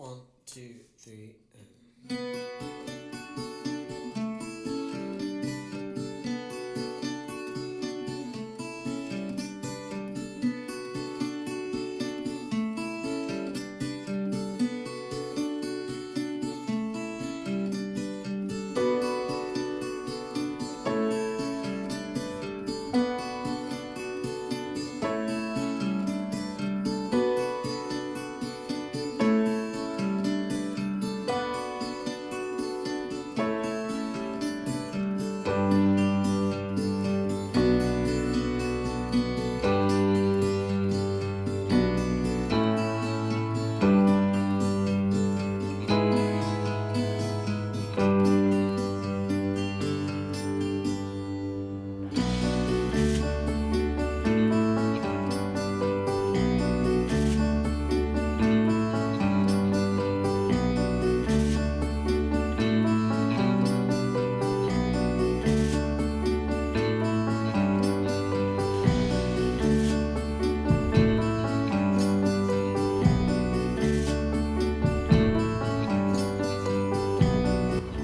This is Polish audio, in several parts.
One, two, three, and.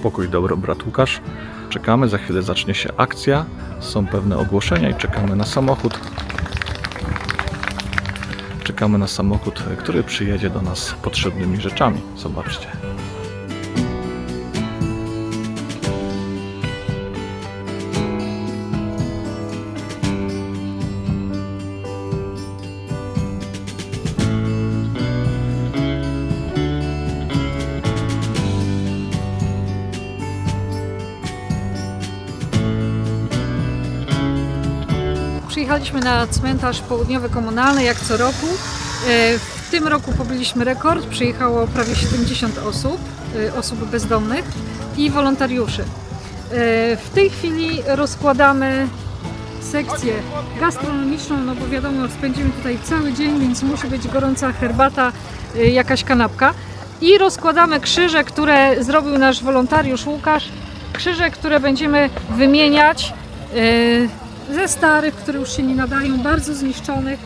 Pokój dobro, brat Łukasz. Czekamy, za chwilę zacznie się akcja. Są pewne ogłoszenia i czekamy na samochód. Czekamy na samochód, który przyjedzie do nas z potrzebnymi rzeczami. Zobaczcie. Przyjechaliśmy na cmentarz południowy komunalny jak co roku. E, W tym roku pobiliśmy rekord. Przyjechało prawie 70 osób, e, osób bezdomnych i wolontariuszy. E, W tej chwili rozkładamy sekcję gastronomiczną, no bo wiadomo, spędzimy tutaj cały dzień, więc musi być gorąca herbata, jakaś kanapka. I rozkładamy krzyże, które zrobił nasz wolontariusz Łukasz. Krzyże, które będziemy wymieniać ze starych, które już się nie nadają, bardzo zniszczonych,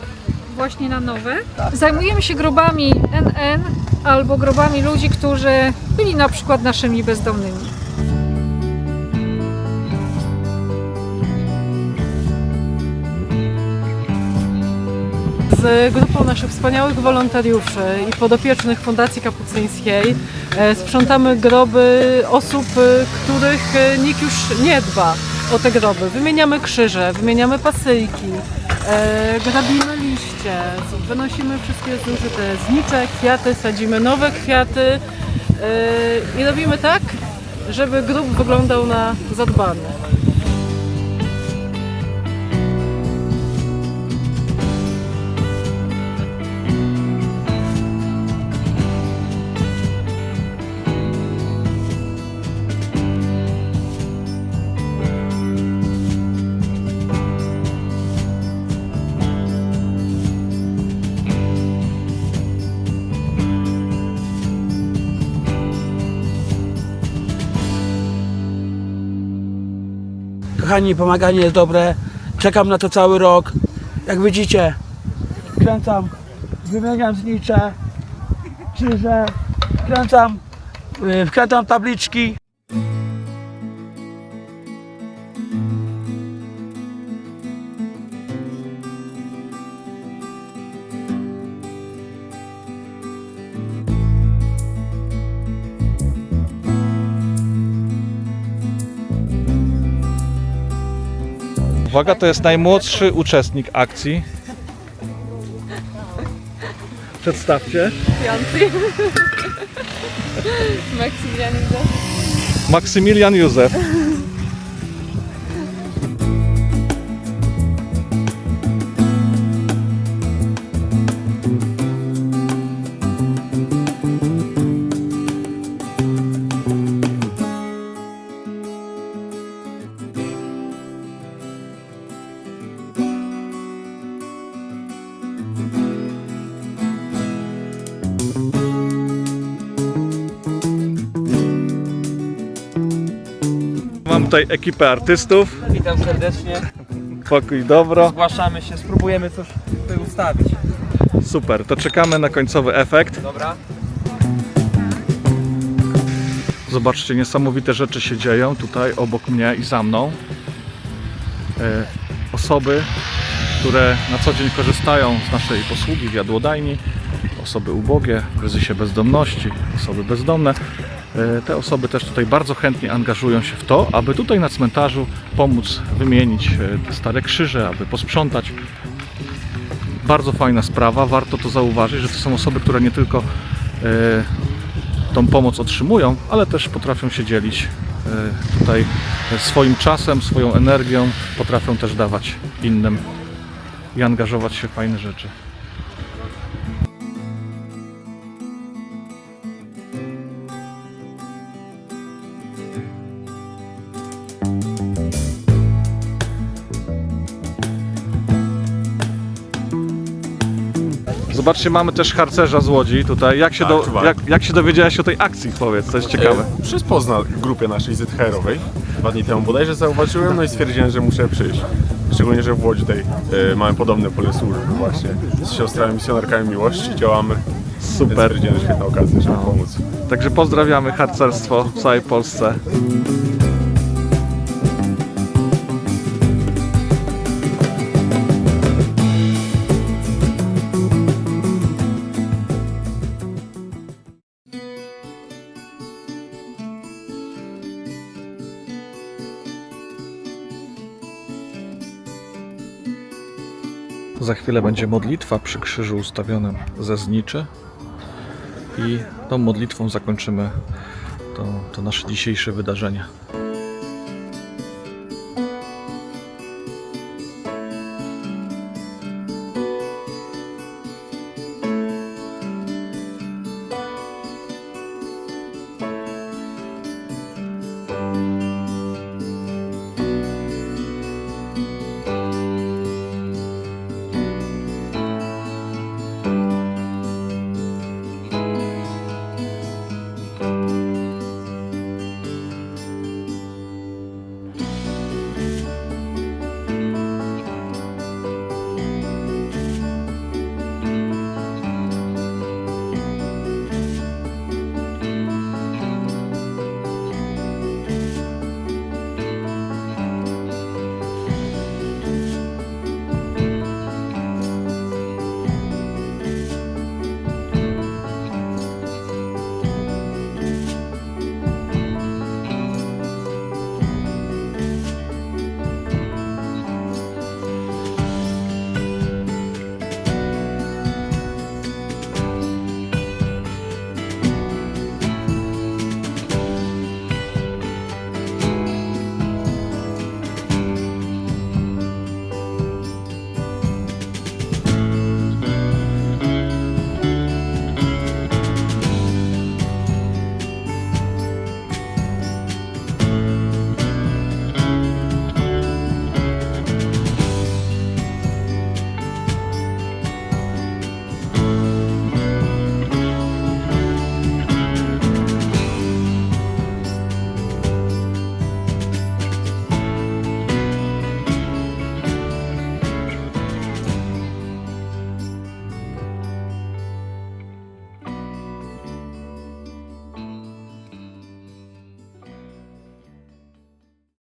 właśnie na nowe. Zajmujemy się grobami NN albo grobami ludzi, którzy byli na przykład naszymi bezdomnymi. Z grupą naszych wspaniałych wolontariuszy i podopiecznych Fundacji Kapucyńskiej e, sprzątamy groby osób, e, których e, nikt już nie dba o te groby. Wymieniamy krzyże, wymieniamy pasyjki, e, grabimy liście, wynosimy wszystkie zużyte znicze, kwiaty, sadzimy nowe kwiaty e, i robimy tak, żeby grób wyglądał na zadbany. Kochani, pomaganie jest dobre. Czekam na to cały rok. Jak widzicie, kręcam, wymieniam znicze, krzyże, kręcam, yy, wkręcam tabliczki. Uwaga, to jest najmłodszy uczestnik akcji. Przedstawcie. Maksymilian Józef. Mam tutaj ekipę artystów. Witam serdecznie. Pokój dobro. Zgłaszamy się, spróbujemy coś tutaj ustawić. Super, to czekamy na końcowy efekt. Dobra? Zobaczcie, niesamowite rzeczy się dzieją tutaj obok mnie i za mną. E, Osoby, które na co dzień korzystają z naszej posługi w jadłodajni, osoby ubogie, w kryzysie bezdomności, osoby bezdomne. E, Te osoby też tutaj bardzo chętnie angażują się w to, aby tutaj na cmentarzu pomóc wymienić e, stare krzyże, aby posprzątać. Bardzo fajna sprawa, warto to zauważyć, że to są osoby, które nie tylko e, tą pomoc otrzymują, ale też potrafią się dzielić tutaj swoim czasem, swoją energią, potrafią też dawać innym i angażować się w fajne rzeczy. Zobaczcie, mamy też harcerza z Łodzi tutaj. Jak się, Tak, do, jak, jak się dowiedziałeś o tej akcji, powiedz, to jest ciekawe. E, Przez Poznań grupie naszej ZHR-owej. Dwa dni temu bodajże zauważyłem, no i stwierdziłem, że muszę przyjść. Szczególnie, że w Łodzi tutaj e, mamy podobne pole służby właśnie. Z siostrami misjonarkami miłości działamy. Więc Super. stwierdziłem, że świetna okazja, żeby pomóc. Także pozdrawiamy harcerstwo w całej Polsce. Za chwilę będzie modlitwa przy krzyżu ustawionym ze zniczy. I tą modlitwą zakończymy to, to nasze dzisiejsze wydarzenie.